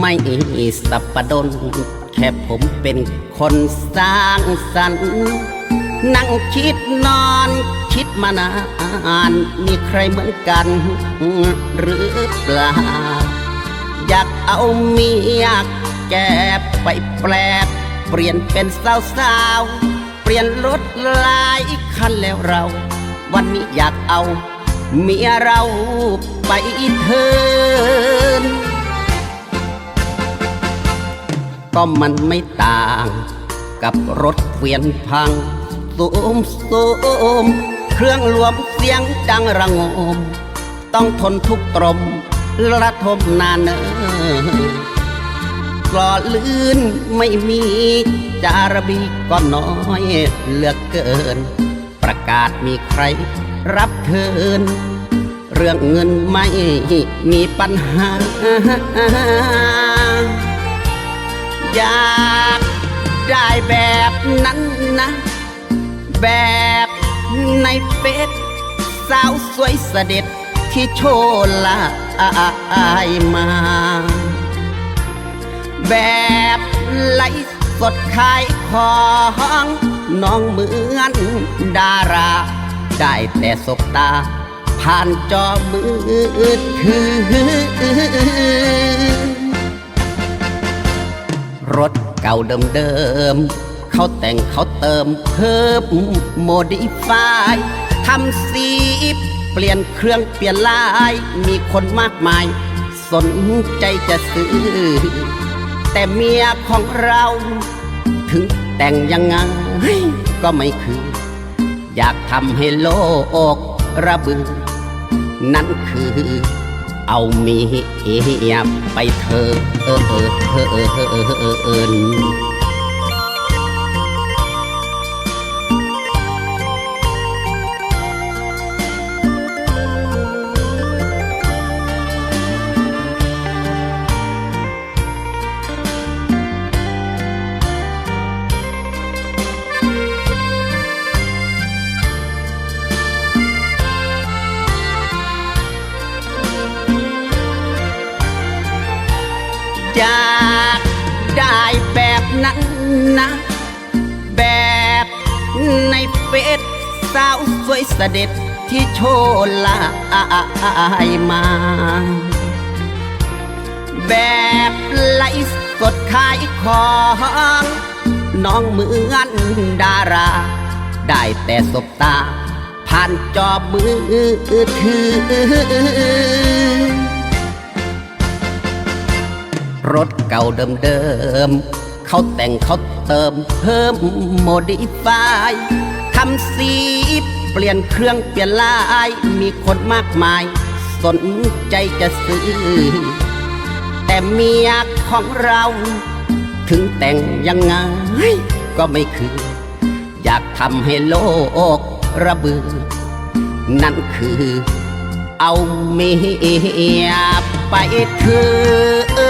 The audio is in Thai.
ไม่สับปะดน แค่ผมเป็นคนสร้างสรรค์นั่งคิดนอนคิดมานาน มีใครเหมือนกัน หรือเปล่า อยากเอาเมียแกไปแปลก เปลี่ยนเป็นสาวสาวๆเปลี่ยนรถลายคันแล้วเรา วันนี้อยากเอา เมียเราไปเทิน ก็มันไม่ต่าง กับรถเวียนพังสูมสูมเครื่องรวมเสียงดังระงม ต้องทนทุกตรมระทมนานเนอปลอดลื่นไม่มีจาระบีก็น้อยเหลือกเกิน ประกาศมีใครรับเทินเรื่องเงินไม่มีปัญหา อยากได้แบบนั้นนะ แบบในเฟซสาวสวยเสด็จที่โชว์ลายมา แบบไลฟ์สดขายของน้องเหมือนดารา ได้แต่สบตา ผ่านจอมือถือ รถเก่าเดิมๆเขาแต่งเขาเติมเพิ่มโมดิฟายทำสีเปลี่ยนเครื่องเปลี่ยนลาย มีคนมากมาย สนใจจะซื้อ แต่เมียของเรา ถึงแต่งยังไงก็ไม่คือ อยากทำให้โลกระเบือ นั่นคือ เอาเมียไปเธอเออเออเออเออเออเออเออ อยากได้แบบนั้นนะ แบบในเฟซสาวสวยเสด็จที่โชว์ลายมา แบบไลฟ์สดขายของ น้องเหมือนดารา ได้แต่สบตา ผ่านจอมือถือ รถเก่าเดิมๆเขาแต่งเขาเติมเพิ่มโมดิฟายทำสีเปลี่ยนเครื่องเปลี่ยนลายมีคนมากมาย สนใจจะซื้อ แต่เมียของเรา ถึงแต่งยังไงก็ไม่คือ อยากทำให้โลกระเบือ นั่นคือเอาเมียไปเธอ